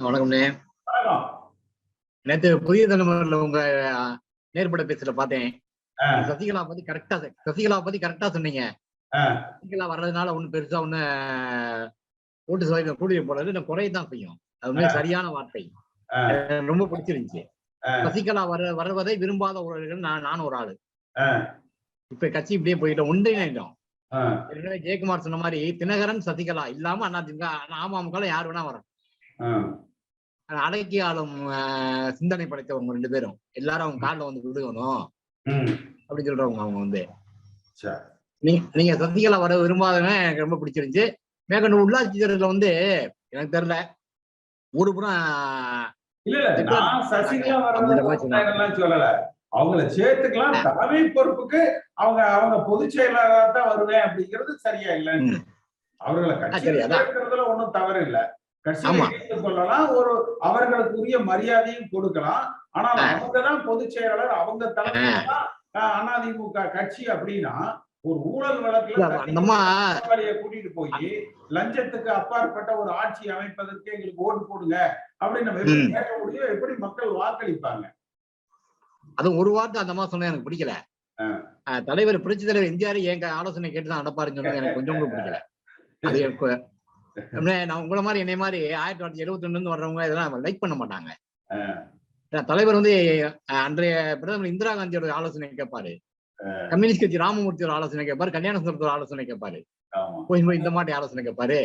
வணக்கம்ண்ணே. வணக்கம். நேத்து புதிய தலைமுறையில உங்க நேர்பட பேசல பார்த்தேன். சசிகலா பத்தி கரெக்டா சசிகலா பத்தி கரெக்டா சொன்னீங்க. சசிகலா வர்றதுனால ஒண்ணும் பெருசா ஒண்ணு ஓட்டு சதவீதம் கூடிய போறது இல்லை குறையதான் செய்யும். அது சரியான வார்த்தை. ரொம்ப பிடிச்சிருந்துச்சு. சசிகலா வர வருவதை விரும்பாத உறவுகள் நான் நான் ஒரு ஆளு. இப்ப கட்சி இப்படியே போயிட்டோம் ஒன்றிணைந்தோம் ஜெயக்குமார் சொன்ன மாதிரி தினகரன் சசிகலா இல்லாம அதிமுக அமமுக யார் வேணா வரும். அடக்கி ஆளும் சிந்தனை படைத்தவங்க ரெண்டு பேரும். எல்லாரும் அவங்க காலில் வந்து விழுகணும் அப்படின்னு சொல்றவங்க அவங்க வந்து. நீங்க சசிகலா வர விரும்பாதவங்க எனக்கு ரொம்ப பிடிச்சிருந்துச்சு. மேற்கொண்டு உள்ளாட்சி தேர்தலில் வந்து எனக்கு தெரியல. ஊரு பூரா அவங்கள சேர்த்துக்கலாம். தலைமை பொறுப்புக்கு அவங்க அவங்க பொதுச் செயலாளரா தான் வருவேன் அப்படிங்கிறது சரியா இல்லைன்னு. அவர்களை கட்சி ஒண்ணும் தவறு இல்ல. கொள்ளலாம். ஒரு அவர்களுக்குரிய மரியாதையும் கொடுக்கலாம். ஆனால் ஆ. அவங்கதான் பொதுச் செயலாளர். அவங்க ஆஹ், அதிமுக கட்சி அப்படின்னா ஒரு ஊழல் வழக்குல கூட்டிட்டு போய் லஞ்சத்துக்கு அப்பாற்பட்ட ஒரு ஆட்சி அமைப்பதற்கு எங்களுக்கு ஓட்டு போடுங்க அப்படின்னு நம்ம. கேட்க முடியும்? எப்படி மக்கள் வாக்களிப்பாங்க? அது ஒரு வார்த்தை அந்த அம்மா சொன்னா எனக்கு பிடிக்கல. தலைவர் புரட்சி தலைவர் எம்ஜிஆர் எங்க ஆலோசனை கேட்டு தான் நடப்பாருன்னு சொன்னது எனக்கு கொஞ்சம் கூட பிடிக்கல. அது நான் உங்கள மாதிரி என்னை மாதிரி ஆயிரத்தி தொள்ளாயிரத்தி எழுபத்தி இருந்து வர்றவங்க இதெல்லாம் லைக் பண்ண மாட்டாங்க. தலைவர் வந்து அன்றைய பிரதமர் இந்திரா காந்தியோட ஆலோசனை கேட்பாரு கம்யூனிஸ்ட் கட்சி ராமமூர்த்தியோட ஆலோசனை கேட்பாரு கல்யாண சுந்தரத்தோட ஆலோசனை கேட்பாரு போய் போய் இந்த மாதிரி ஆலோசனை கேட்பாரு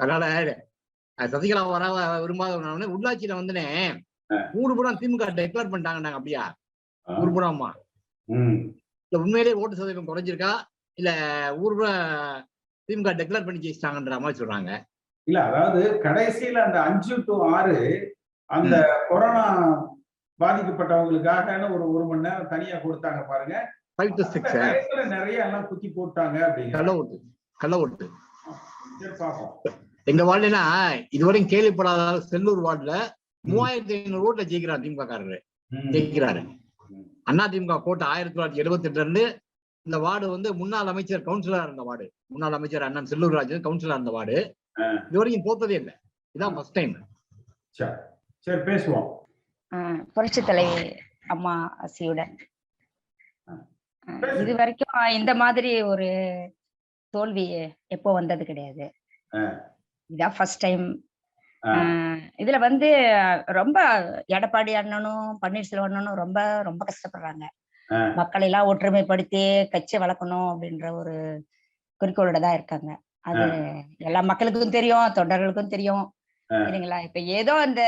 அதனால சசிகலா வர விரும்பாத உள்ளாட்சியில வந்துனே ஊரு பூரா திமுக டெக்ளேர் பண்ணிட்டாங்க அப்படியா. ஊர் பூராமா. இல்ல உண்மையிலேயே ஓட்டு சதவீதம் குறைஞ்சிருக்கா? இல்ல ஊர் பூரா திமுக டெக்ளேர் பண்ணி ஜெயிச்சிட்டாங்கன்ற மாதிரி சொல்றாங்க. இல்ல அதாவது கடைசியில அந்த அஞ்சு டு ஆறு அந்த கொரோனா பாதிக்கப்பட்டவங்களுக்காக ஒரு ஒரு மணி நேரம் தனியா கொடுத்தாங்க பாருங்க. நிறைய எல்லாம் குத்தி போட்டாங்க அப்படிங்கிற கள்ள ஓட்டு கள்ள ஓட்டு. எங்க வார்டுனா இதுவரையும் கேள்விப்படாத செல்லூர் வார்டுல மூவாயிரத்தி ஐநூறு ஓட்டுல ஜெயிக்கிறார் திமுக காரரு. ஜெயிக்கிறாரு. அண்ணா திமுக கோட்டை ஆயிரத்தி தொள்ளாயிரத்தி எழுபத்தி எட்டுல இருந்து இந்த வார்டு வந்து முன்னாள் அமைச்சர் கவுன்சிலரா இருந்த வார்டு. முன்னாள் அமைச்சர் அண்ணன் செல்லூர் ராஜன் கவுன்சிலரா இருந்த வார்டு. இது வரைக்கும் தோத்ததே இல்லை. இதான் ஃபர்ஸ்ட் டைம் சரி. சரி பேசுவோம். ஆஹ் புரட்சி தலைவி அம்மா ஆசியுடன். ஆஹ் இது வரைக்கும் இந்த மாதிரி ஒரு தோல்வி எப்போ வந்தது கிடையாது. இதான் ஃபர்ஸ்ட் டைம். இதுல வந்து ரொம்ப எடப்பாடி அண்ணனும் பன்னீர்செல்வம் அண்ணனும் ரொம்ப ரொம்ப கஷ்டப்படுறாங்க. மக்களை எல்லாம் ஒற்றுமைப்படுத்தி கட்சி வளர்க்கணும் அப்படின்ற ஒரு குறிக்கோளோட தான் இருக்காங்க. அது எல்லா மக்களுக்கும் தெரியும் தொண்டர்களுக்கும் தெரியும். இல்லைங்களா இப்ப ஏதோ அந்த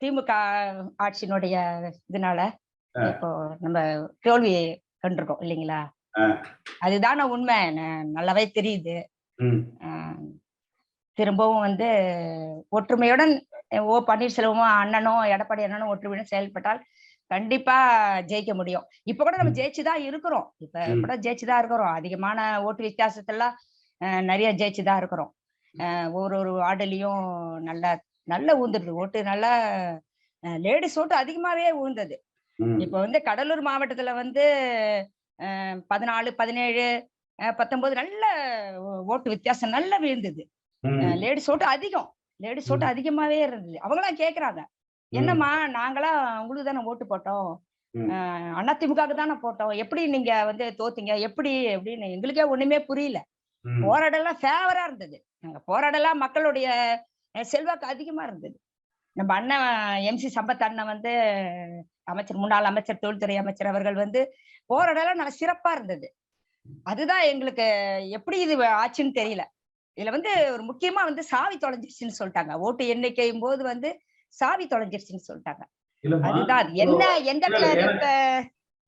திமுக ஆட்சியினுடைய இதனால. இப்போ நம்ம தோல்வி கண்டிருக்கோம் இல்லைங்களா. அதுதான உண்மை. நல்லாவே தெரியுது. திரும்பவும் வந்து ஒற்றுமையுடன் ஓ பன்னீர்செல்வமும் அண்ணனும் எடப்பாடி அண்ணனும் ஒற்றுமையுடன் செயல்பட்டால் கண்டிப்பா ஜெயிக்க முடியும். இப்ப கூட நம்ம. ஜெயிச்சுதான் இருக்கிறோம். இப்ப. கூட ஜெயிச்சுதான் இருக்கிறோம். அதிகமான ஓட்டு வித்தியாசத்தெல்லாம் ஆஹ் நிறைய ஜெயிச்சுதான் இருக்கிறோம். ஒரு ஒரு வார்டுலயும் நல்ல நல்ல ஊந்துடுது. ஓட்டு நல்லா லேடிஸ் ஓட்டு அதிகமாவே ஊழ்ந்தது ம். இப்ப வந்து கடலூர் மாவட்டத்துல வந்து பதினாலு பதினேழு பத்தொன்பது நல்ல ஓட்டு வித்தியாசம் நல்லா விழுந்தது. லேடிஸ் ஓட்டு அதிகம். லேடிஸ் ஓட்டு அதிகமாவே இருந்தது. அவங்களாம் கேக்குறாங்க. என்னம்மா நாங்களா உங்களுக்கு தானே ஓட்டு போட்டோம். அதிமுகவுக்கு தானே போட்டோம். எப்படி நீங்க வந்து தோத்தீங்க? எப்படி? அப்படின்னு எங்களுக்கே ஒண்ணுமே புரியல. போராடலாம் ஃபேவரா இருந்தது. நாங்க போராடலாம் மக்களுடைய செல்வாக்கு அதிகமா இருந்தது. நம்ம அண்ணன் எம்சி சம்பத் அண்ணன் வந்து அமைச்சர் முன்னாள் அமைச்சர் தொழில்துறை அமைச்சர் அவர்கள் வந்து போராடலாம் நல்ல சிறப்பா இருந்தது. அதுதான் எங்களுக்கு எப்படி இது ஆச்சுன்னு தெரியல. இதுல வந்து ஒரு முக்கியமா வந்து சாவி தொலைஞ்சிருச்சுன்னு சொல்லிட்டாங்க. ஓட்டு எண்ணிக்கையும் போது வந்து சாவி தொலைஞ்சிருச்சுன்னு சொல்லிட்டாங்க. அதுதான். என்ன எந்த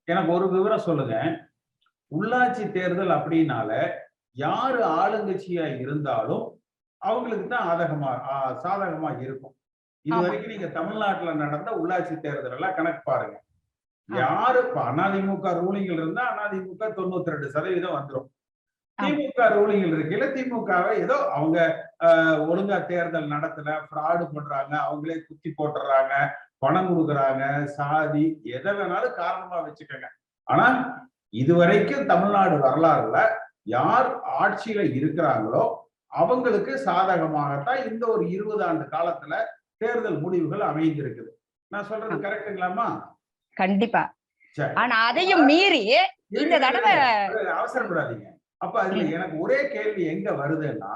எனக்கு ஒரு விவரம் சொல்லுங்க. உள்ளாட்சி தேர்தல் அப்படின்னால யாரு ஆளுங்கட்சியா இருந்தாலும் அவங்களுக்கு தான் ஆதகமா சாதகமா இருக்கும். இது. வரைக்கும் நீங்க தமிழ்நாட்டுல நடந்த உள்ளாட்சி தேர்தல் எல்லாம் கணக்கு பாருங்க. யாரு இப்ப அதிமுக ரூலிங்கில் இருந்தா அதிமுக தொண்ணூத்தி ரெண்டு சதவீதம் வந்துரும். ஆமா. திமுக ரூலிங்கில் இருக்கையில திமுகவை ஏதோ அவங்க ஒழுங்கா தேர்தல் நடத்தல ஃப்ராடு பண்றாங்க அவங்களே குத்தி போட்டுறாங்க பணம் கொடுக்குறாங்க சாதி எதை வேணாலும் காரணமா வச்சுக்கோங்க. ஆனா இதுவரைக்கும் தமிழ்நாடு வரலாறுல யார் ஆட்சியில இருக்கிறாங்களோ அவங்களுக்கு சாதகமாகத்தான் இந்த ஒரு இருபது ஆண்டு காலத்துல தேர்தல் முடிவுகள் அமைந்திருக்குது. நான் சொல்றது கரெக்டுங்களாமா கண்டிப்பா. ஆனா அதையும் மீறி இந்த தடவை அவசரப்படாதீங்க. அப்ப அதுல எனக்கு ஒரே கேள்வி எங்க வருதுன்னா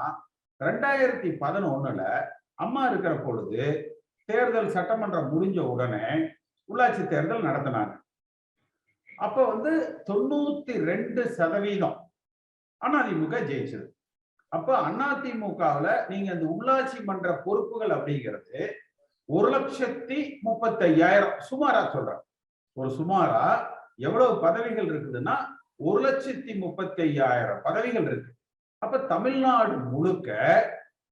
ரெண்டாயிரத்தி பதினொன்னுல அம்மா இருக்கிற பொழுது தேர்தல் சட்டமன்றம் முடிஞ்ச உடனே உள்ளாட்சி தேர்தல் நடத்தினாங்க. அப்ப வந்து தொண்ணூத்தி ரெண்டு சதவீதம் அதிமுக ஜெயிச்சது. அப்ப அதிமுகவுல நீங்க அந்த உள்ளாட்சி மன்ற பொறுப்புகள் அப்படிங்கிறது ஒரு லட்சத்தி முப்பத்தையாயிரம் சுமாரா சொல்றேன். ஒரு சுமாரா எவ்வளவு பதவிகள் இருக்குதுன்னா ஒரு லட்சத்தி முப்பத்தி ஐயாயிரம் பதவிகள் இருக்கு. அப்ப தமிழ்நாடு முழுக்க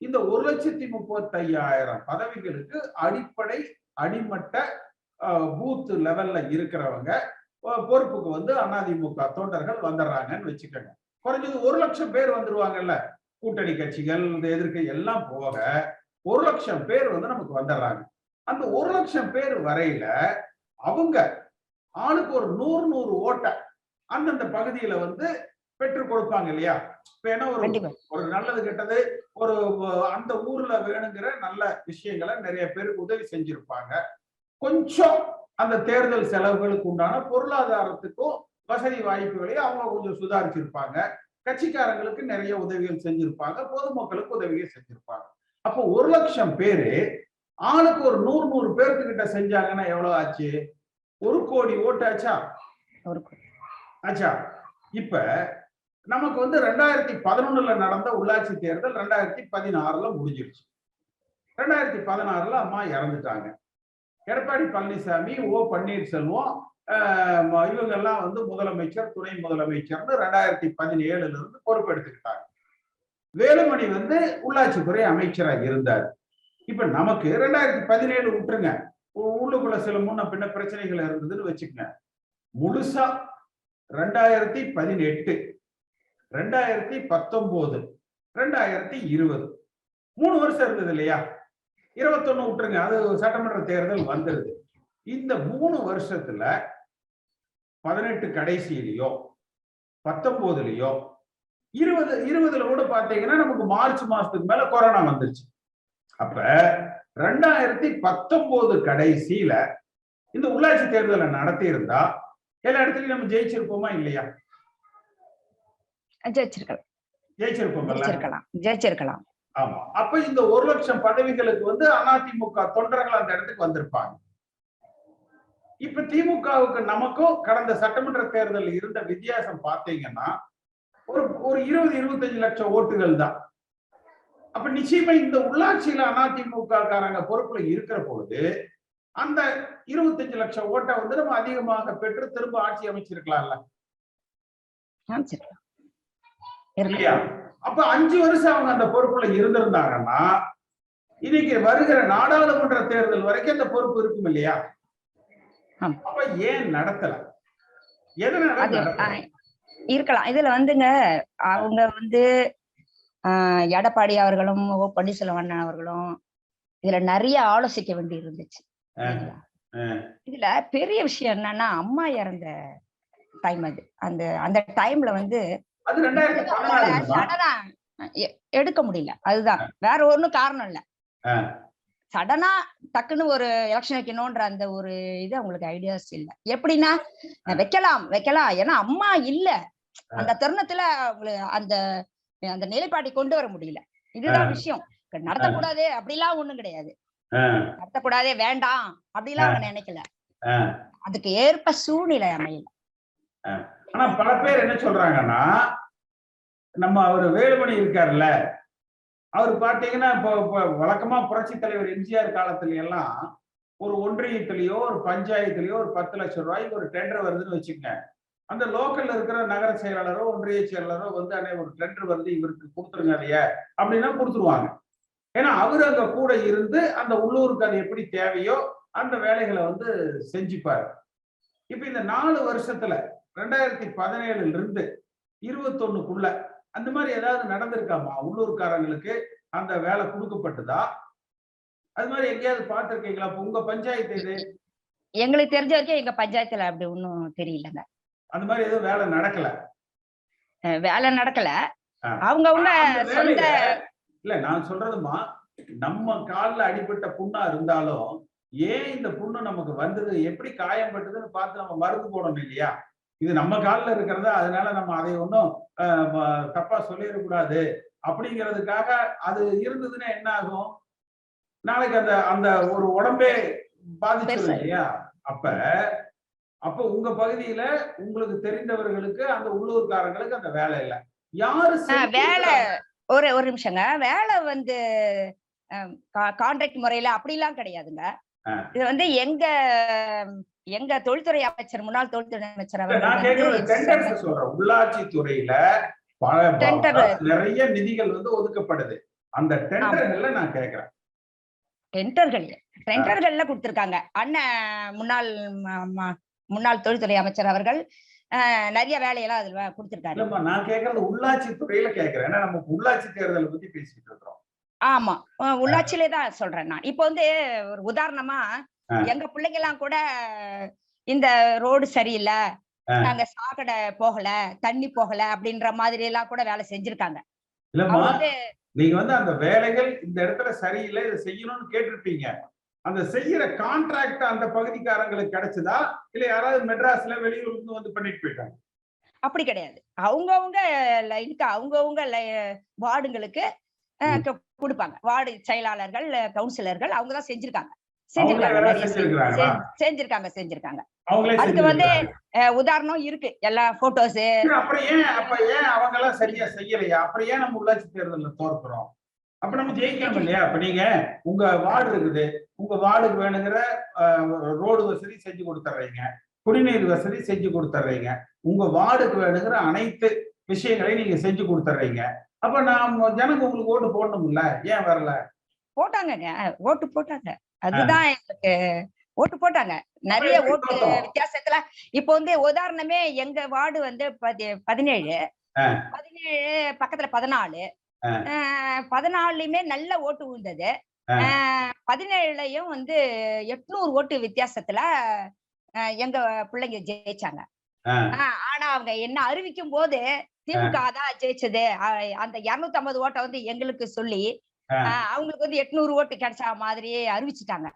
இந்த ஒரு லட்சத்தி முப்பத்தி ஐயாயிரம் பதவிகளுக்கு அடிப்படை அடிமட்ட பூத் லெவல்ல இருக்கிறவங்க பொறுப்புக்கு வந்து அதிமுக தொண்டர்கள் வந்துடுறாங்கன்னு வச்சுக்கோங்க. குறைஞ்சது ஒரு லட்சம் பேர் வந்துருவாங்கல்ல. கூட்டணி கட்சிகள் இந்த எதிர்க்க எல்லாம் போக ஒரு லட்சம் பேர் வந்து நமக்கு வந்துடுறாங்க. அந்த ஒரு லட்சம் பேர் வரையில அவங்க ஆளுக்கு ஒரு நூறு நூறு ஓட்டை அந்தந்த பகுதியில வந்து பெற்று கொடுப்பாங்க இல்லையா? இப்ப ஏன்னா ஒரு ஒரு நல்லது கெட்டது ஒரு அந்த ஊர்ல வேணுங்கிற நல்ல விஷயங்களை நிறைய பேருக்கு உதவி செஞ்சிருப்பாங்க. கொஞ்சம் அந்த தேர்தல் செலவுகளுக்கு உண்டான பொருளாதாரத்துக்கும் வசதி வாய்ப்புகளையும் அவங்க கொஞ்சம் சுதாரிச்சிருப்பாங்க. கட்சிக்காரங்களுக்கு நிறைய உதவிகள் செஞ்சிருப்பாங்க பொதுமக்களுக்கு உதவிகள் செஞ்சிருப்பாங்க. அப்போ ஒரு லட்சம் பேரு ஆளுக்கு ஒரு நூறு நூறு பேர்த்துக்கிட்ட செஞ்சாங்கன்னா எவ்வளவு ஆச்சு? ஒரு கோடி ஓட்டு ஆச்சா? ஒரு ஆச்சா? இப்ப நமக்கு வந்து ரெண்டாயிரத்தி பதினொன்னுல நடந்த உள்ளாட்சி தேர்தல் ரெண்டாயிரத்தி பதினாறுல முடிஞ்சிருச்சு ரெண்டாயிரத்தி பதினாறுல அம்மா இறந்துட்டாங்க. எடப்பாடி பழனிசாமி ஓ பன்னீர்செல்வம் இவங்கெல்லாம் வந்து முதலமைச்சர் துணை முதலமைச்சர்னு ரெண்டாயிரத்தி பதினேழுல இருந்து பொறுப்பெடுத்துக்கிட்டாங்க. வேலுமணி வந்து உள்ளாட்சித்துறை அமைச்சராக இருந்தார். இப்ப நமக்கு ரெண்டாயிரத்தி பதினேழு விட்டுருங்க. உள்ளுக்குள்ள சில முன்ன பின்ன பிரச்சனைகள் இருந்ததுன்னு வச்சுக்கங்க. முழுசா ரெண்டாயிரத்தி பதினெட்டு ரெண்டாயிரத்தி பத்தொன்பது ரெண்டாயிரத்தி இருபது. மூணு வருஷம் இருந்தது இல்லையா? இருபத்தொன்னு விட்டுருங்க அது சட்டமன்ற தேர்தல் வந்துருது. இந்த மூணு வருஷத்துல பதினெட்டு கடைசியிலையோ பத்தொன்பதுலயோ இருபது இருபதுல கூட பாத்தீங்கன்னா நமக்கு மார்ச் மாசத்துக்கு மேல கொரோனா வந்துருச்சு. அப்ப ரெண்டாயிரத்தி பத்தொன்பது கடைசியில இந்த உள்ளாட்சி தேர்தலை நடத்தி இருந்தா எல்லா இடத்துலயும் நம்ம ஜெயிச்சிருப்போமா இல்லையா? ஜெயிச்சிருக்கலாம். ஜெயிச்சிருக்கலாம். ஜெயிச்சிருக்கலாம். ஆமா. அப்ப இந்த ஒரு லட்சம் பதவிகளுக்கு வந்து அதிமுக தொண்டர்கள் அந்த இடத்துக்கு வந்திருப்பாங்க. இப்ப திமுகவுக்கு நமக்கும் கடந்த சட்டமன்ற தேர்தல் இருந்த வித்தியாசம் பார்த்தீங்கன்னா ஒரு ஒரு இருபது இருபத்தஞ்சு லட்சம் ஓட்டுகள் தான். அப்ப நிச்சயமா இந்த உள்ளாட்சியில அதிமுக காரங்க பொறுப்புல இருக்கிற பொழுது அந்த இருபத்தஞ்சு லட்சம் ஓட்டை வந்து நம்ம அதிகமாக பெற்று திரும்ப ஆட்சி அமைச்சிருக்கலாம்ல. அமைச்சிருக்கலாம். இல்லையா? அப்ப அஞ்சு வருஷம் அவங்க அந்த பொறுப்புல இருந்திருந்தாங்கன்னா இன்னைக்கு வருகிற நாடாளுமன்ற தேர்தல் வரைக்கும் அந்த பொறுப்பு இருக்கும் இல்லையா. அப்ப ஏன் நடத்தல? எதனால இருக்கலாம். இதுல வந்துங்க அவங்க வந்து எடப்பாடி அவர்களும் ஓ பன்னீர்செல்வம் அண்ணன் அவர்களும் இதுல நிறைய ஆலோசிக்க வேண்டி இருந்துச்சு. இதுல பெரிய விஷயம் என்னன்னா அம்மா இறந்த டைம் அது. அந்த அந்த டைம்ல வந்து அது ரெண்டாயிரத்தி எடுக்க முடியல. அதுதான். வேற ஒண்ணும் காரணம் இல்ல. சடனா டக்குன்னு ஒரு எலெக்ஷன் வைக்கணும்ன்ற அந்த ஒரு இது அவங்களுக்கு ஐடியாஸ் இல்ல. எப்படின்னா வைக்கலாம் வைக்கலாம். ஏன்னா அம்மா இல்ல. அந்த தருணத்துல அவங்கள அந்த அந்த நிலைப்பாட்டை கொண்டு வர முடியல. இதுதான் விஷயம். நடத்தக்கூடாது அப்படிலாம் ஒண்ணும் கிடையாது. நடத்தக்கூடாதே வேண்டாம் அப்படிலாம் அவங்க நினைக்கல. அதுக்கு ஏற்ப சூழ்நிலை அமையல. ஆனா பல பேர் என்ன சொல்றாங்கன்னா நம்ம அவர் வேலுமணி இருக்காருல்ல அவர் பார்த்தீங்கன்னா இப்போ இப்போ வழக்கமா புரட்சி தலைவர் எம்ஜிஆர் காலத்துல எல்லாம் ஒரு ஒன்றியத்திலேயோ ஒரு பஞ்சாயத்துலயோ ஒரு பத்து லட்சம் ரூபாய்க்கு ஒரு டெண்டர் வருதுன்னு வச்சுக்கங்க. அந்த லோக்கல்ல இருக்கிற நகர செயலாளரோ ஒன்றிய செயலாளரோ வந்து அன்னை ஒரு டெண்டர் வருது இவருக்கு கொடுத்துருங்க இல்லையா? அப்படின்னா கொடுத்துருவாங்க. ஏன்னா அவர் அங்க கூட இருந்து அந்த உள்ளூருக்கு அது எப்படி தேவையோ அந்த வேலைகளை வந்து செஞ்சுப்பாரு. இப்ப இந்த நாலு வருஷத்துல ரெண்டாயிரத்தி பதினேழுல இருந்து இருபத்தொன்னுக்குள்ள அந்த மாதிரி ஏதாவது நடந்திருக்காமா? உள்ளூர்காரங்களுக்கு அந்த வேலை கொடுக்கப்பட்டதா? அது மாதிரி எங்கேயாவது பார்த்திருக்கீங்களா? உங்க பஞ்சாயத்து இது எங்களுக்கு தெரிஞ்ச வரைக்கும் எங்க பஞ்சாயத்துல அப்படி ஒண்ணும் தெரியலங்க. அந்த மாதிரி எதுவும் வேலை நடக்கல? வேலை நடக்கல. அந்த சொந்த இல்ல நான் சொல்றதுமா நம்ம கால்ல அடிபட்ட புண்ணா இருந்தாலும் ஏன் இந்த புண்ணு நமக்கு வந்தது? எப்படி காயம்பட்டதுன்னு பார்த்து நம்ம மருந்து போடணும் இல்லையா? இது நம்ம கால்ல இருக்கிறதா அதனால நம்ம அதை ஒன்றும் தப்பா சொல்லிடக்கூடாது அப்படிங்கிறதுக்காக அது இருந்ததுன்னா என்ன ஆகும் நாளைக்கு அந்த அந்த ஒரு உடம்பே பாதிச்சிடும். இல்லையா அப்ப அப்ப உங்க பகுதியில உங்களுக்கு தெரிந்தவர்களுக்கு அந்த உள்ளூர்காரங்களுக்கு அந்த வேலை இல்ல யாரு வேலை? ஒரு ஒரு நிமிஷங்க வேலை வந்து கான்ட்ராக்ட் முறையில அப்படிலாம் கிடையாதுங்க. இது வந்து எங்க எங்க தொழில்துறை அமைச்சர் முன்னாள் தொழில்துறை அமைச்சர் சொல்றேன். உள்ளாட்சி துறையில. நிறைய நிதிகள் வந்து ஒதுக்கப்படுது. அந்த டெண்டர்கள்ல நான் கேக்குறேன் டெண்டர்கள் டெண்டர்கள்ல கொடுத்திருக்காங்க. அண்ணன் முன்னாள் முன்னாள் தொழில்துறை அமைச்சர் அவர்கள் நிறைய வேலையெல்லாம் அதுல கொடுத்திருக்காரு. நான் கேக்குறது உள்ளாட்சி துறையில கேக்குறேன் ஏன்னா நம்ம உள்ளாட்சி தேர்தலை பத்தி பேசிட்டு இருக்கிறோம். ஆமா. உள்ளாட்சியிலே தான் சொல்றேன் நான். இப்போ வந்து ஒரு உதாரணமா. எங்க பிள்ளைங்க எல்லாம் கூட இந்த ரோடு சரியில்லை. நாங்க சாக்கடை போகல தண்ணி போகல அப்படின்ற மாதிரி எல்லாம் கூட வேலை செஞ்சிருக்காங்க. நீங்க வந்து அந்த வேலைகள் இந்த இடத்துல சரியில்லை இதை செய்யணும்னு கேட்டிருப்பீங்க. அந்த செய்யற கான்ட்ராக்ட் அந்த பகுதிக்காரங்களுக்கு கிடைச்சதா? இல்ல யாராவது மெட்ராஸ்ல வெளியூர்ல இருந்து வந்து பண்ணிட்டு போயிட்டாங்க? அப்படி கிடையாது. அவங்கவுங்க லைனுக்கு அவங்கவுங்க வார்டுங்களுக்கு கொடுப்பாங்க. வார்டு செயலாளர்கள் கவுன்சிலர்கள் அவங்க தான் செஞ்சிருக்காங்க. செஞ்சிருக்காங்க. செஞ்சிருக்காங்க செஞ்சிருக்காங்க. அதுக்கு வந்து உதாரணம் இருக்கு. எல்லா போட்டோஸ் அப்புறம் ஏன் அப்ப ஏன் அவங்க எல்லாம் சரியா செய்யலையா? அப்புறம் ஏன் நம்ம உள்ளாட்சி தேர்தல்ல தோற்கிறோம்? அப்ப நம்ம ஜெயிக்கணும் இல்லையா? அப்ப நீங்க உங்க வார்டு இருக்குது. உங்க வார்டுக்கு வேணுங்கிற ரோடு வசதி செஞ்சு கொடுத்துட்றீங்க குடிநீர் வசதி செஞ்சு கொடுத்துட்றீங்க உங்க வார்டுக்கு வேணுங்கிற அனைத்து விஷயங்களையும் நீங்க செஞ்சு கொடுத்துட்றீங்க அப்ப நான் ஜனங்க உங்களுக்கு ஓட்டு போடணும்ல? ஏன் வரல? போட்டாங்கங்க ஓட்டு போட்டாங்க. அதுதான் எங்களுக்கு ஓட்டு போட்டாங்க. நிறைய ஓட்டு? வித்தியாசத்துல இப்போ வந்து உதாரணமே எங்க வார்டு வந்து பதி- பதினேழு. பதினேழு பக்கத்துல பதினாலு. பதினாலுலயுமே நல்ல ஓட்டு விழுந்தது பதினேழுலயும் வந்து எட்நூறு ஓட்டு வித்தியாசத்துல எங்க பிள்ளைங்க ஜெயிச்சாங்க. ஆனா அவங்க என்ன அறிவிக்கும் போது திமுக தான் ஜெயிச்சது. அந்த இருநூத்தி ஐம்பது ஓட்டை வந்து எங்களுக்கு சொல்லி அவங்களுக்கு வந்து எட்நூறு ஓட்டு கிடைச்ச மாதிரியே அறிவிச்சிட்டாங்க.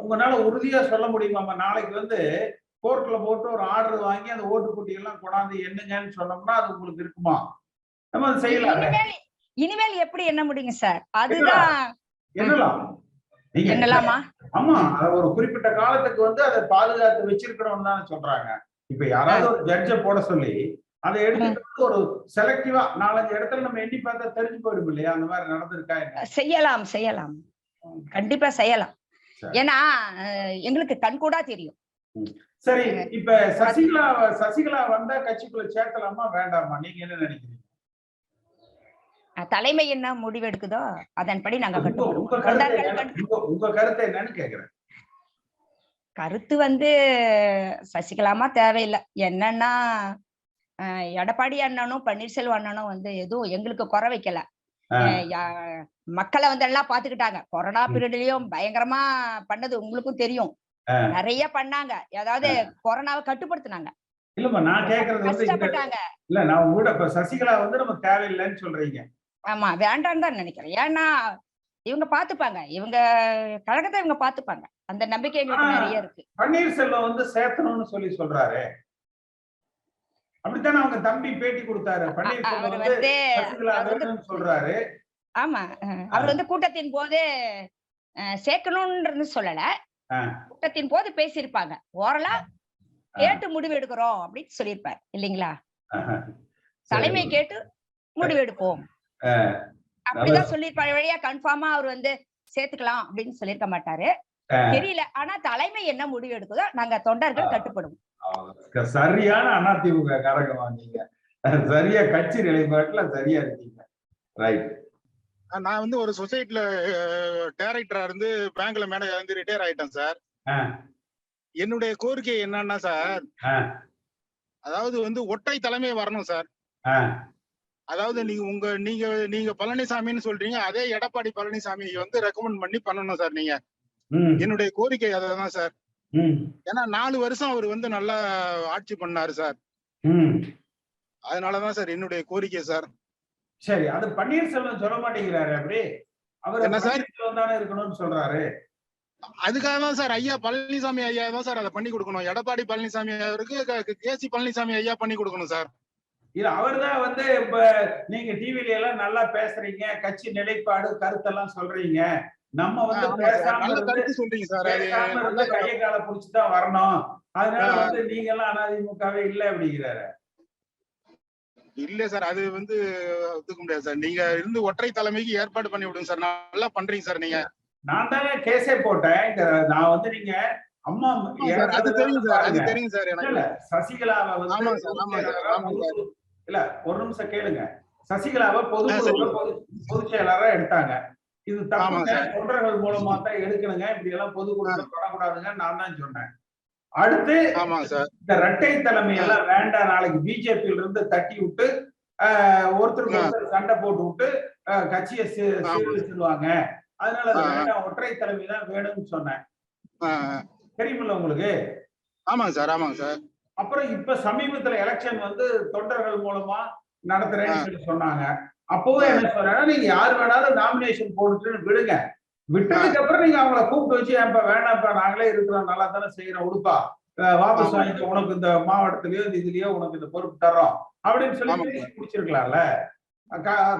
உங்களால உறுதியா சொல்ல முடியுமாமா நாளைக்கு வந்து கோர்ட்ல போட்டு ஒரு ஆர்டர் வாங்கி அந்த ஓட்டு குட்டி எல்லாம் கொண்டாந்து எண்ணுங்கன்னு சொன்னோம்னா அது உங்களுக்கு இருக்குமா? நம்ம அதை செய்யலாம் இனிமேல் எப்படி என்ன முடியுங்க சார்? அதுதான் என்னலாம் என்னலாமா ஆமா ஒரு குறிப்பிட்ட காலத்துக்கு வந்து அதை பாதுகாத்து வச்சிருக்கிறோம் தானே சொல்றாங்க. இப்ப யாராவது ஒரு ஜட்ஜ போட சொல்லி அதை எடுத்துட்டு ஒரு செலக்டிவா நாலஞ்சு இடத்துல நம்ம எண்ணி பார்த்தா தெரிஞ்சு போயிடும் இல்லையா? அந்த மாதிரி நடந்திருக்கா செய்யலாம் செய்யலாம். கண்டிப்பா செய்யலாம். ஏன்னா எங்களுக்கு கண்கூடா தெரியும். சரி இப்ப சசிகலா சசிகலா வந்தா கட்சிக்குள்ள சேர்க்கலாமா வேண்டாமா? நீங்க என்ன நினைக்கிறீங்க? தலைமை என்ன முடிவெடுக்குதோ அதன்படி நாங்க உங்க கருத்து என்னன்னு கேக்குறேன். கருத்து வந்து சசிகலாமா தேவையில்லை. என்னன்னா எடப்பாடி அண்ணனும் பன்னீர்செல்வம் அண்ணனும் வந்து எதுவும் எங்களுக்கு குறை வைக்கல. மக்களை வந்து எல்லாம் பாத்துக்கிட்டாங்க. கொரோனா பீரியட்லயும் பயங்கரமா பண்ணது உங்களுக்கும் தெரியும். நிறைய பண்ணாங்க. அதாவது கொரோனாவை கட்டுப்படுத்தினாங்க. இல்லம்மா நான் கேக்குறது வந்து இல்ல நான் உங்ககிட்ட சசிகலா வந்து நம்ம தேவையில்லைன்னு சொல்றீங்க. ஆமா வேண்டாம்னு தான் நினைக்கிறேன். ஏன்னா இவங்க பாத்துப்பாங்க. இவங்க கழகத்தை இவங்க பாத்துப்பாங்க. அந்த நம்பிக்கை எங்களுக்கு. நிறைய இருக்கு. பன்னீர்செல்வம் வந்து சேர்த்தணும்னு சொல்லி சொல்றாரு. அப்படித்தானே அவங்க தம்பி பேட்டி கொடுத்தாரு. பன்னீர்செல்வம் வந்து சொல்றாரு. ஆமா. அவர் வந்து கூட்டத்தின் போது சேர்க்கணும்ன்றது சொல்லல. கூட்டத்தின் போது பேசியிருப்பாங்க. ஓரலா கேட்டு முடிவு எடுக்கிறோம் அப்படின்னு சொல்லியிருப்பார். இல்லைங்களா? தலைமை கேட்டு முடிவு எடுப்போம். அப்படிதான் சொல்லியிருப்பாரு. வழியா கன்ஃபார்மா அவர் வந்து சேர்த்துக்கலாம் அப்படின்னு சொல்லியிருக்க மாட்டாரு. தெரியல. ஆனா தலைமை என்ன முடிவு எடுக்குதோ நாங்க தொண்டர்கள் கட்டுப்படுவோம் சரியான அதிமுக காரகமா நீங்க. சரியா கட்சி நிலைப்பாட்டுல சரியா இருக்கீங்க. ரைட் நான் வந்து ஒரு சொசைட்டில டைரக்டரா இருந்து பேங்க்ல மேனேஜர் இருந்து ரிட்டையர் ஆயிட்டேன் சார். என்னுடைய கோரிக்கை என்னன்னா சார். அதாவது வந்து ஒற்றை தலைமை வரணும் சார். அதாவது நீங்க உங்க நீங்க நீங்க பழனிசாமின்னு சொல்றீங்க அதே எடப்பாடி பழனிசாமி வந்து ரெக்கமெண்ட் பண்ணி பண்ணணும் சார் நீங்க. என்னுடைய கோரிக்கை அதுதான் சார். ஏன்னா நாலு வருஷம் அவர் வந்து நல்லா ஆட்சி பண்ணாரு சார். அதனாலதான் சார் என்னுடைய கோரிக்கை சார். சரி அது பன்னீர்செல்வம் சொல்ல மாட்டேங்கிறாரு அப்படி. அவர் என்ன சார்? இருக்கணும்னு சொல்றாரு. அதுக்காக தான் சார் ஐயா பழனிசாமி ஐயா தான் சார் அதை பண்ணி கொடுக்கணும். எடப்பாடி பழனிசாமி அவருக்கு கேசி பழனிசாமி ஐயா பண்ணி கொடுக்கணும் சார். இல்ல அவர்தான் வந்து இப்ப நீங்க டிவில எல்லாம் நல்லா பேசுறீங்க கட்சி நிலைப்பாடு கருத்தெல்லாம் சொல்றீங்க. நம்ம வந்து. பேசாம இருந்து கையை காலை புடிச்சுதான் வரணும். அதனால. வந்து நீங்க எல்லாம் அதிமுகவே இல்ல அப்படிங்கிறாரு. இல்ல சார் அது வந்து ஒத்துக்க முடியாது சார். நீங்க இருந்து ஒற்றை தலைமைக்கு ஏற்பாடு பண்ணி விடுங்க சார். நல்லா பண்றீங்க சார் நீங்க. நான் தானே கேஸே போட்டேன். நான் வந்து நீங்க அம்மா அது தெரியும் சார். அது. தெரியும் சார் எனக்கு. சசிகலாவை வந்து ஆமா ஆமா ஆமா. பொது- இல்ல ஒரு நிமிஷம் கேளுங்க. சசிகலாவை பொது பொது பொதுச் செயலாளரா எடுத்தாங்க. இது ஆமா சார். தொண்டர்கள் மூலமா தான் எடுக்கணுங்க. இப்படி எல்லாம் பொதுக்குழுல தொடக்கூடாதுங்க. நான் தான் சொன்னேன். அடுத்து இந்த இரட்டை தலைமை எல்லாம் வேண்டாம் நாளைக்கு பிஜேபியில இருந்து தட்டி விட்டு ஒருத்தருக்கு. ஒருத்தர் சண்டை போட்டு விட்டு கட்சியை சீ- ஆமா. சீர்திருத்திடுவாங்க அதனால. வேண்டாம் ஒற்றை தலைமை தான் வேணும்னு சொன்னேன். தெரியுமில்ல உங்களுக்கு? ஆமாங்க சார். ஆமாங்க சார். அப்புறம் இப்ப சமீபத்துல எலெக்ஷன் வந்து தொண்டர்கள் மூலமா நடத்துறேன்னு சொல்லி சொன்னாங்க. அப்பவும் என்ன சொல்றேன்னா நீங்க யார் வேணாலும் நாமினேஷன் போட்டுட்டு விடுங்க. விட்டதுக்கு அப்புறம் நீங்க அவங்கள கூப்பிட்டு வச்சு ஏன்பா வேணாம்ப்பா நாங்களே இருக்கிறோம் நல்லா தானே செய்யறோம் உடுப்பா வாபஸ். வாங்கிட்டு உனக்கு இந்த மாவட்டத்திலயோ இந்த இதுலயோ உனக்கு இந்த பொறுப்பு தர்றோம். அப்படின்னு சொல்லி முடிச்சிருக்கலாம்ல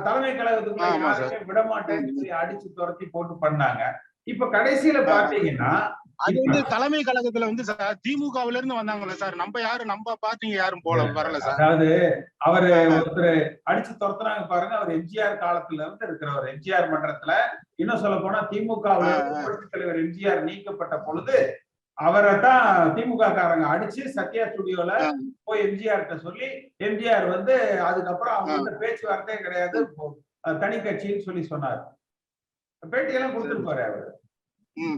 தலைமை யாருமே விட மாட்டேன்னு அடிச்சு துரத்தி போட்டு பண்ணாங்க. இப்ப கடைசியில பாத்தீங்கன்னா அது வந்து தலைமை கழகத்துல வந்து சார் திமுகவுல இருந்து வந்தாங்கல்ல சார். நம்ம யாரும் நம்ம பார்ட்டிங்க யாரும் போல வரல சார். அதாவது அவரு ஒருத்தர் அடிச்சு துரத்துனாங்க பாருங்க. அவர் எம்ஜிஆர் காலத்துல இருந்து இருக்கிறவர். எம்ஜிஆர் மன்றத்துல இன்னும் சொல்ல போனா திமுக ஆ, ஆ. புரட்சித் தலைவர் எம்ஜிஆர் நீக்கப்பட்ட பொழுது அவரை தான் திமுக காரங்க அடிச்சு சத்யா ஸ்டுடியோல. போய் எம்ஜிஆர் கிட்ட சொல்லி எம்ஜிஆர் வந்து அதுக்கப்புறம் அவங்க. வந்து பேச்சுவார்த்தையே கிடையாது. தனி கட்சின்னு சொல்லி சொன்னார். பேட்டியெல்லாம் கொடுத்துருப்பாரு அவரு.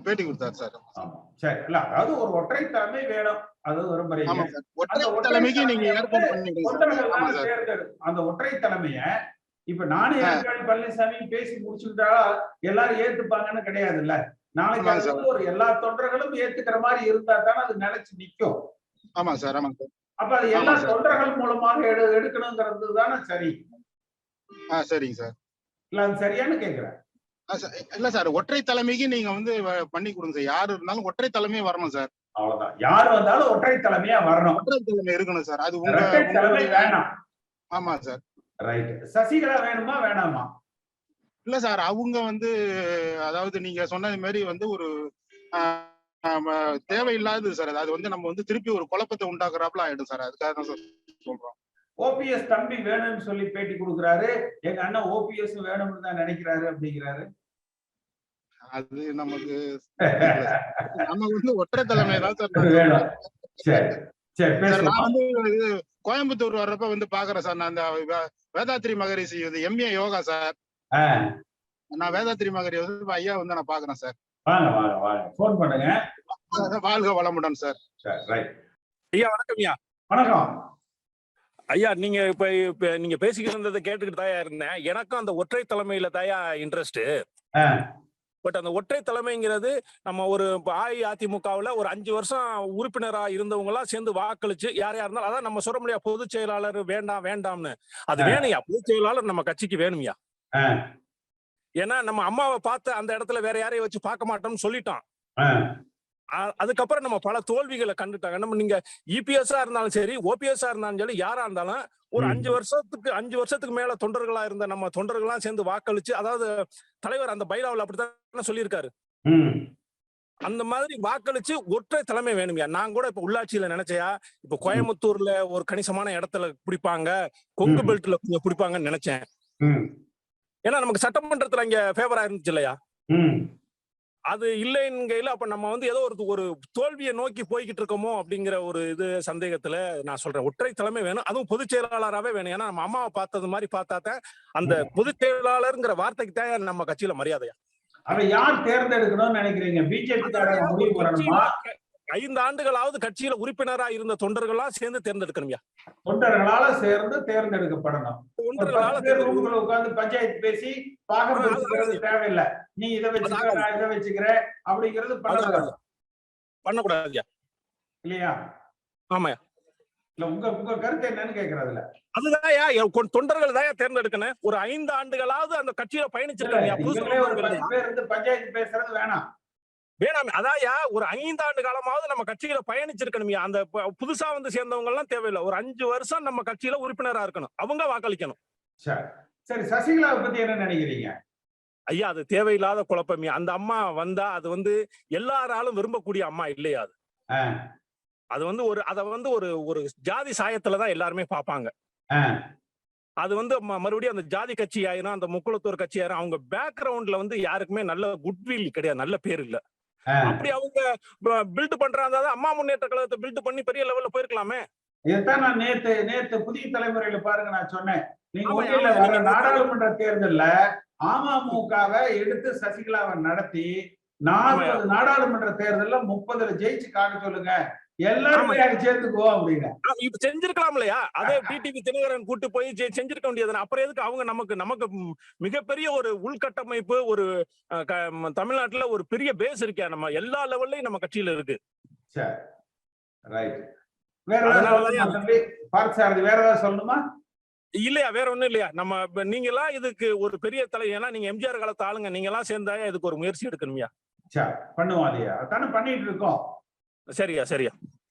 பேட்டி கொடுத்தாரு சார். ஆமா. சரி இல்ல அதாவது ஒரு ஒற்றை தலைமை வேணும் அது விரும்புறீங்க ஆமா ஒற்றை தலைமைக்கு நீங்க ஏற்பாடு ஆமா தேர்ந்தெடு அந்த ஒற்றை தலைமைய இப்ப நானும். எடப்பாடி பழனிசாமி பேசி முடிச்சுக்கிட்டா எல்லாரும் ஏத்துப்பாங்கன்னு கிடையாது இல்ல நாளைக்கு ஆமா அது சார். வந்து ஒரு எல்லா தொண்டர்களும் ஏத்துக்கிற மாதிரி இருந்தா தானே அது நிலைச்சு நிக்கும். ஆமா சார் ஆமாங்க சார். அப்ப அது எல்லா ஆமா. தொண்டர்கள் மூலமாக எடு எடுக்கணுங்கிறது தானே சரி. ஆ சரிங்க சார். இல்ல அது சரியானு கேக்குறேன். இல்ல சார் ஒற்றை தலைமைக்கு நீங்க வந்து பண்ணி கொடுங்க சார். யாரு இருந்தாலும் ஒற்றை தலைமையே வரணும் சார். அவ்வளவுதான். யார் வந்தாலும் ஒற்றை தலைமையா வரணும். ஒற்றை தலைமை இருக்கணும் சார். அது உங்க தலைமை வேணாம். ஆமா சார். ரைட் சசிகலா வேணுமா வேணாமா? இல்ல சார் அவங்க வந்து அதாவது நீங்க சொன்னது மாதிரி வந்து ஒரு தேவையில்லாதது சார். அது வந்து நம்ம வந்து திருப்பி ஒரு குழப்பத்தை உண்டாக்குறாப்புல ஆயிடும் சார். அதுக்காக தான் சார் சொல்றோம். ஓபிஎஸ் தம்பி வேணும்னு சொல்லி பேட்டி கொடுக்குறாரு. எங்க அண்ணன் ஓபிஎஸ் வேணும்னு தான் நினைக்கிறாரு அப்படிங்கிறாரு. அது நமக்கு நம்ம வந்து ஒற்றை தலைமை தான் சார். வேணும். சரி வந்து கோயம்புத்தூர் வர்றப்ப வந்து பாக்குறேன் சார். நான் அந்த வேதாத்ரி மகரிஷி இது எம்ஏ யோகா சார். நான் வேதாத்ரி மகரி வந்து ஐயா வந்து நான் பாக்குறேன் சார். வாங்க வாங்க வாங்க. போன் பண்ணுங்க. வாழ்க வளமுடன் சார். சரி ரைட் ஐயா வணக்கம் ஐயா. வணக்கம். ஐயா நீங்க இப்ப இப்ப நீங்க பேசிக்கிட்டு இருந்ததை கேட்டுக்கிட்டு தாயா இருந்தேன். எனக்கும் அந்த ஒற்றை தலைமையில தாயா இன்ட்ரெஸ்ட் பட் அந்த ஒற்றை தலைமைங்கிறது நம்ம ஒரு அஇஅதிமுகவுல ஒரு அஞ்சு வருஷம் உறுப்பினரா இருந்தவங்க எல்லாம் சேர்ந்து வாக்களிச்சு யார் யார் இருந்தாலும் அதான் நம்ம சொல்ல முடியாது பொதுச் செயலாளர் வேண்டாம் வேண்டாம்னு. அது. வேணும்யா. பொதுச் செயலாளர் நம்ம கட்சிக்கு வேணும்யா. ஏன்னா நம்ம அம்மாவை பார்த்து அந்த இடத்துல வேற யாரையும் வச்சு பார்க்க மாட்டோம்னு அ- அதுக்கப்புறம் நம்ம பல தோல்விகளை கண்டுட்டாங்க நம்ம நீங்க இபிஎஸ்ஆ இருந்தாலும் சரி ஓபிஎஸ்ஆ இருந்தாலும் சரி யாரா இருந்தாலும் ஒரு. அஞ்சு வருஷத்துக்கு அஞ்சு வருஷத்துக்கு மேல தொண்டர்களா இருந்த நம்ம தொண்டர்களா சேர்ந்து வாக்களிச்சு அதாவது தலைவர் அந்த பைலாவில் அப்படித்தான் சொல்லியிருக்காரு. அந்த மாதிரி வாக்களிச்சு ஒற்றை தலைமை வேணும்யா? நான் கூட இப்ப உள்ளாட்சியில நினைச்சையா? இப்ப கோயம்புத்தூர்ல ஒரு கணிசமான இடத்துல பிடிப்பாங்க கொங்கு. பெல்ட்ல கொஞ்சம் பிடிப்பாங்கன்னு நினைச்சேன். ஏன்னா நமக்கு சட்டமன்றத்துல இங்க ஃபேவரா இருந்துச்சு இல்லையா. அது இல்லைங்கையில அப்ப நம்ம வந்து ஏதோ ஒரு ஒரு தோல்வியை நோக்கி போய்கிட்டு இருக்கோமோ அப்படிங்கிற ஒரு இது சந்தேகத்துல நான் சொல்றேன். ஒற்றை தலைமை வேணும். அதுவும் பொதுச் செயலாளராகவே வேணும். ஏன்னா நம்ம அம்மாவை பார்த்தது மாதிரி பார்த்தா தான் அந்த பொதுச் செயலாளருங்கிற வார்த்தைக்கு தான் நம்ம கட்சியில மரியாதையா? அதை யார் தேர்ந்தெடுக்கணும்னு நினைக்கிறீங்க? பிஜேபி காரங்க முடிவு பண்ணணுமா ஐந்து ஆண்டுகளாவது கட்சியில உறுப்பினரா இருந்த தொண்டர்களா சேர்ந்து தேர்ந்தெடுக்கணும்யா? தொண்டர்களால சேர்ந்து தேர்ந்தெடுக்கப்படணும். தொண்டர்களால உட்கார்ந்து பஞ்சாயத்து பேசி பிரிச்சுக்கிறது தேவையில்லை. நீ இதை வச்சுக்கிற இதை வச்சுக்கிறேன் அப்படிங்கிறது பண்ணக்கூடாது. பண்ணக்கூடாதுயா? இல்லையா? ஆமாயா. இல்ல உங்க உங்க கருத்து என்னன்னு கேக்குறதுல. அதுதான் தொண்டர்கள் தான் தேர்ந்தெடுக்கணும். ஒரு ஐந்து ஆண்டுகளாவது அந்த கட்சியில இருந்து பஞ்சாயத்து பேசுறது வேணாம். வேணாம். அதாயா ஒரு ஐந்தாண்டு காலமாவது நம்ம கட்சியில பயணிச்சிருக்கணும் அந்த புதுசா வந்து சேர்ந்தவங்க எல்லாம் தேவையில்லை. ஒரு அஞ்சு வருஷம் நம்ம கட்சியில உறுப்பினரா இருக்கணும். அவங்க வாக்களிக்கணும். சரி சசிகலாவை பத்தி என்ன நினைக்கிறீங்க? ஐயா அது தேவையில்லாத குழப்பமே அந்த அம்மா வந்தா அது வந்து எல்லாராலும் விரும்பக்கூடிய அம்மா இல்லையா அது? அது வந்து ஒரு அத வந்து ஒரு ஒரு ஜாதி சாயத்துல தான் எல்லாருமே பார்ப்பாங்க ஆ, அது வந்து மறுபடியும் அந்த ஜாதி கட்சி ஆயிரும் அந்த முக்குளத்தூர் கட்சி ஆயிரும். அவங்க பேக்ரவுண்ட்ல வந்து யாருக்குமே நல்ல குட்வில் கிடையாது. நல்ல பேர் இல்ல. அப்படி அவங்க பில்ட் பண்றாங்க. அம்மா முன்னேற்ற கழகத்தை பில்ட் பண்ணி பெரிய லெவல்ல போயிருக்கலாமே. இதைத்தான் நான் நேத்து நேத்து புதிய தலைமுறையில பாருங்க நான் சொன்னேன். நீங்க வர நாடாளுமன்ற தேர்தல்ல அமமுகவை எடுத்து சசிகலாவை நடத்தி நாற்பது நாடாளுமன்ற தேர்தல்ல முப்பதுல ஜெயிச்சு காட்ட சொல்லுங்க. எல்லாருமே சேர்த்துக்குவோம் இப்ப செஞ்சிருக்கலாம் இல்லையா? அதே டிடிவி தினகரன் கூட்டு போய் செஞ்சிருக்க வேண்டியது அப்புறம் எதுக்கு அவங்க நமக்கு நமக்கு மிகப்பெரிய ஒரு உள்கட்டமைப்பு ஒரு தமிழ்நாட்டுல ஒரு பெரிய பேஸ் இருக்கா நம்ம. எல்லா லெவல்லயும் நம்ம கட்சியில இருக்கு. ரைட் வேற ஏதாவது ஏதாவது சொல்லணுமா? இல்லையா வேற ஒண்ணும் இல்லையா? நம்ம நீங்க எல்லாம் இதுக்கு ஒரு பெரிய தலை ஏன்னா நீங்க எம்ஜிஆர் காலத்து ஆளுங்க நீங்க எல்லாம் சேர்ந்தா இதுக்கு ஒரு முயற்சி எடுக்கணும்யா. பண்ணுவோம் அதையா. அதானே பண்ணிட்டு இருக்கோம். சரியா சரியா.